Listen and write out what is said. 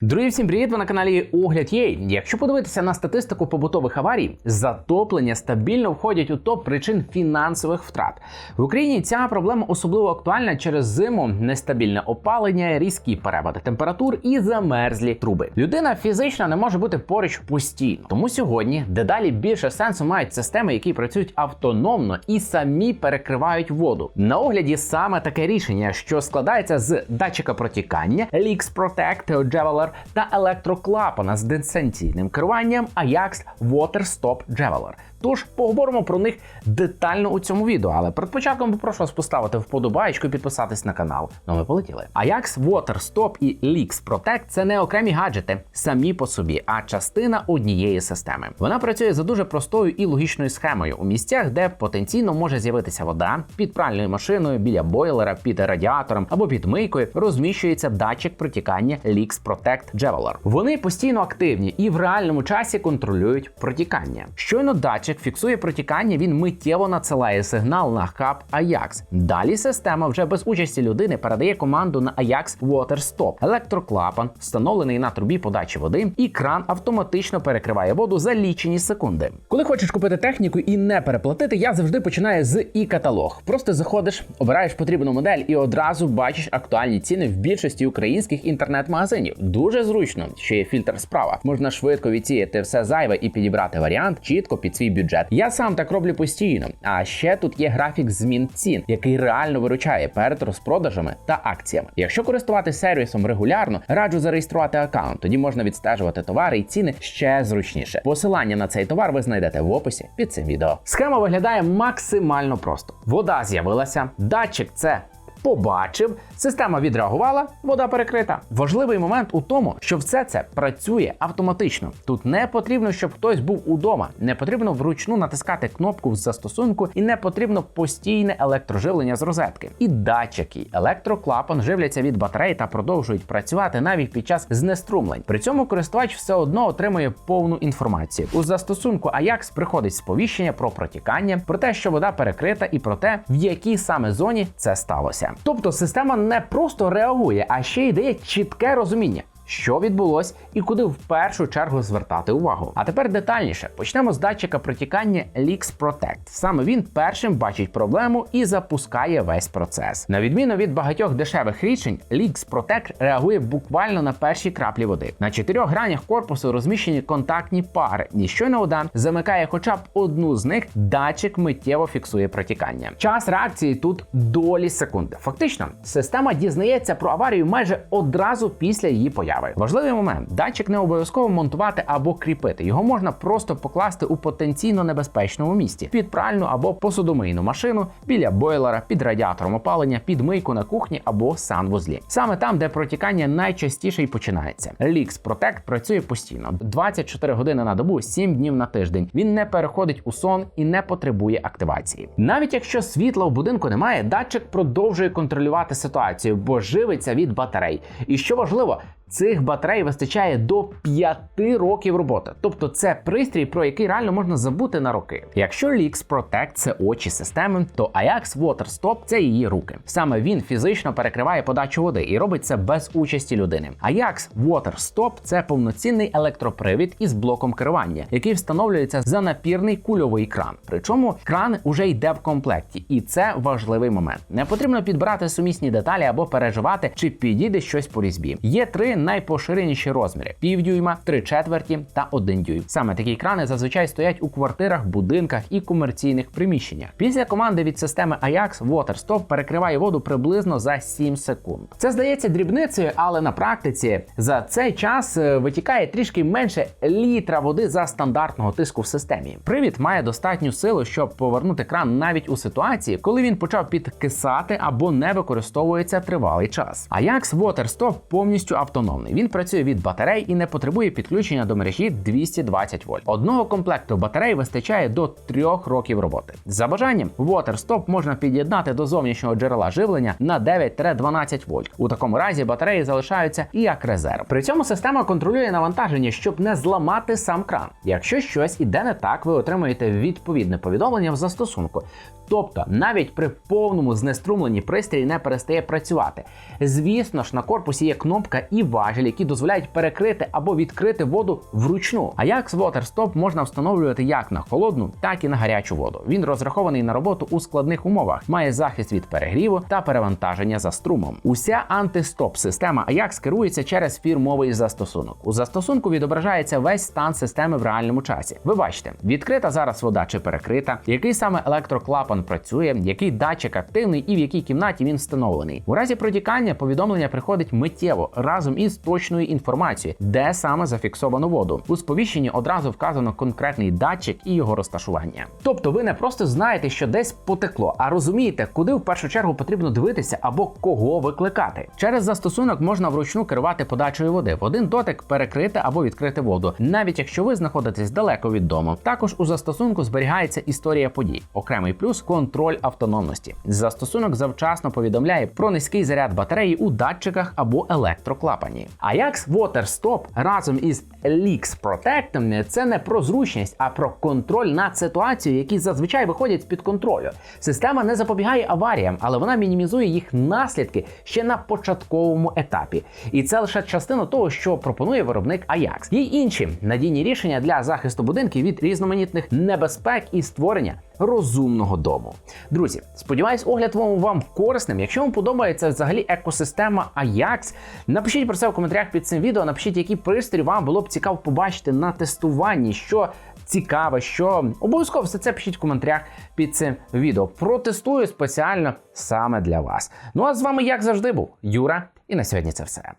Друзі, всім привіт! Ви на каналі Огляд Єй. Якщо подивитися на статистику побутових аварій, затоплення стабільно входять у топ причин фінансових втрат. В Україні ця проблема особливо актуальна через зиму, нестабільне опалення, різкі перепади температур і замерзлі труби. Людина фізично не може бути поруч постійно. Тому сьогодні дедалі більше сенсу мають системи, які працюють автономно і самі перекривають воду. На огляді саме таке рішення, що складається з датчика протікання, Leaks Protect Javeler та електроклапана з дистанційним керуванням Ajax Water Stop Javeler. Тож поговоримо про них детально у цьому відео. Але перед початком попрошу вас поставити вподобайку і підписатись на канал. Ну ми полетіли. Ajax Water Stop і Leaks Protect – це не окремі гаджети самі по собі, а частина однієї системи. Вона працює за дуже простою і логічною схемою у місцях, де потенційно може з'явитися вода під пральною машиною, біля бойлера, під радіатором або під мийкою. Розміщується датчик протікання Leaks Protect Javeler. Вони постійно активні і в реальному часі контролюють протікання. Щойно датчик фіксує протікання, він миттєво надсилає сигнал на хаб Ajax. Далі система вже без участі людини передає команду на Ajax Water Stop. Електроклапан, встановлений на трубі подачі води, і кран автоматично перекриває воду за лічені секунди. Коли хочеш купити техніку і не переплатити, я завжди починаю з і-каталог. Просто заходиш, обираєш потрібну модель і одразу бачиш актуальні ціни в більшості українських інтернет-магазинів. Дуже зручно, що є фільтр справа. Можна швидко відсіяти все зайве і підібрати варіант чітко під свій бюджет. Я сам так роблю постійно. А ще тут є графік змін цін, який реально виручає перед розпродажами та акціями. Якщо користуватися сервісом регулярно, раджу зареєструвати аккаунт. Тоді можна відстежувати товари і ціни ще зручніше. Посилання на цей товар ви знайдете в описі під цим відео. Схема виглядає максимально просто: вода з'явилася, датчик це побачив, система відреагувала, вода перекрита. Важливий момент у тому, що все це працює автоматично. Тут не потрібно, щоб хтось був удома, не потрібно вручну натискати кнопку в застосунку, і не потрібно постійне електроживлення з розетки. І датчики, електроклапан живляться від батарей та продовжують працювати навіть під час знеструмлень. При цьому користувач все одно отримує повну інформацію. У застосунку Ajax приходить сповіщення про протікання, про те, що вода перекрита, і про те, в якій саме зоні це сталося. Тобто система не просто реагує, а ще й дає чітке розуміння. Що відбулось і куди в першу чергу звертати увагу. А тепер детальніше почнемо з датчика протікання Leaks Protect. Саме він першим бачить проблему і запускає весь процес. На відміну від багатьох дешевих рішень, Leaks Protect реагує буквально на перші краплі води. На чотирьох гранях корпусу розміщені контактні пари. І щойно вода замикає хоча б одну з них, датчик миттєво фіксує протікання. Час реакції тут долі секунди. Фактично, система дізнається про аварію майже одразу після її появи. Важливий момент: датчик не обов'язково монтувати або кріпити. Його можна просто покласти у потенційно небезпечному місці під пральну або посудомийну машину, біля бойлера, під радіатором опалення, під мийку на кухні або санвузлі. Саме там, де протікання найчастіше й починається. Leaks Protect працює постійно 24 години на добу, 7 днів на тиждень. Він не переходить у сон і не потребує активації. Навіть якщо світла в будинку немає, датчик продовжує контролювати ситуацію, бо живиться від батарей. І що важливо, Цих батарей вистачає до 5 років роботи, тобто це пристрій, про який реально можна забути на роки. Якщо Leaks Protect – це очі системи, то Ajax Water Stop – це її руки. Саме він фізично перекриває подачу води і робить це без участі людини. Ajax Water Stop – це повноцінний електропривід із блоком керування, який встановлюється за напірний кульовий кран. Причому кран уже йде в комплекті, і це важливий момент. Не потрібно підбирати сумісні деталі або переживати, чи підійде щось по різьбі. Є три найпоширеніші розміри: півдюйма, три четверті та один дюйм. Саме такі крани зазвичай стоять у квартирах, будинках і комерційних приміщеннях. Після команди від системи Ajax WaterStop перекриває воду приблизно за 7 секунд. Це здається дрібницею, але на практиці за цей час е, витікає трішки менше літра води за стандартного тиску в системі. Привід має достатню силу, щоб повернути кран навіть у ситуації, коли він почав підкисати або не використовується тривалий час. Ajax WaterStop повністю автономний. Він працює від батарей і не потребує підключення до мережі 220 вольт. Одного комплекту батарей вистачає до 3 років роботи. За бажанням, WaterStop можна під'єднати до зовнішнього джерела живлення на 9-12 вольт. У такому разі батареї залишаються і як резерв. При цьому система контролює навантаження, щоб не зламати сам кран. Якщо щось іде не так, ви отримуєте відповідне повідомлення в застосунку. Тобто, навіть при повному знеструмленні пристрій не перестає працювати. Звісно ж, на корпусі є кнопка і важелі, які дозволяють перекрити або відкрити воду вручну. Ajax Water Stop можна встановлювати як на холодну, так і на гарячу воду. Він розрахований на роботу у складних умовах, має захист від перегріву та перевантаження за струмом. Уся антистоп система Ajax керується через фірмовий застосунок. У застосунку відображається весь стан системи в реальному часі. Ви бачите, відкрита зараз вода чи перекрита, який саме електроклапан працює, який датчик активний і в якій кімнаті він встановлений. У разі протікання повідомлення приходить миттєво разом із точною інформацією, де саме зафіксовано воду. У сповіщенні одразу вказано конкретний датчик і його розташування. Тобто, ви не просто знаєте, що десь потекло, а розумієте, куди в першу чергу потрібно дивитися або кого викликати. Через застосунок можна вручну керувати подачею води в один дотик перекрити або відкрити воду, навіть якщо ви знаходитесь далеко від дому. Також у застосунку зберігається історія подій. Окремий плюс контроль автономності. Застосунок завчасно повідомляє про низький заряд батареї у датчиках або електроклапані. Ajax Water Stop разом із Leaks Protect це не про зручність, а про контроль над ситуацією, які зазвичай виходять з під контролю. Система не запобігає аваріям, але вона мінімізує їх наслідки ще на початковому етапі. І це лише частина того, що пропонує виробник Ajax. Є інші надійні рішення для захисту будинків від різноманітних небезпек і створення розумного дому. Друзі, сподіваюсь, огляд вам корисним. Якщо вам подобається взагалі екосистема Ajax, напишіть про це в коментарях під цим відео. Напишіть, які пристрої вам було б цікаво побачити на тестуванні, що цікаве, що обов'язково все це пишіть в коментарях під цим відео. Протестую спеціально саме для вас. Ну а з вами, як завжди, був Юра, і на сьогодні це все.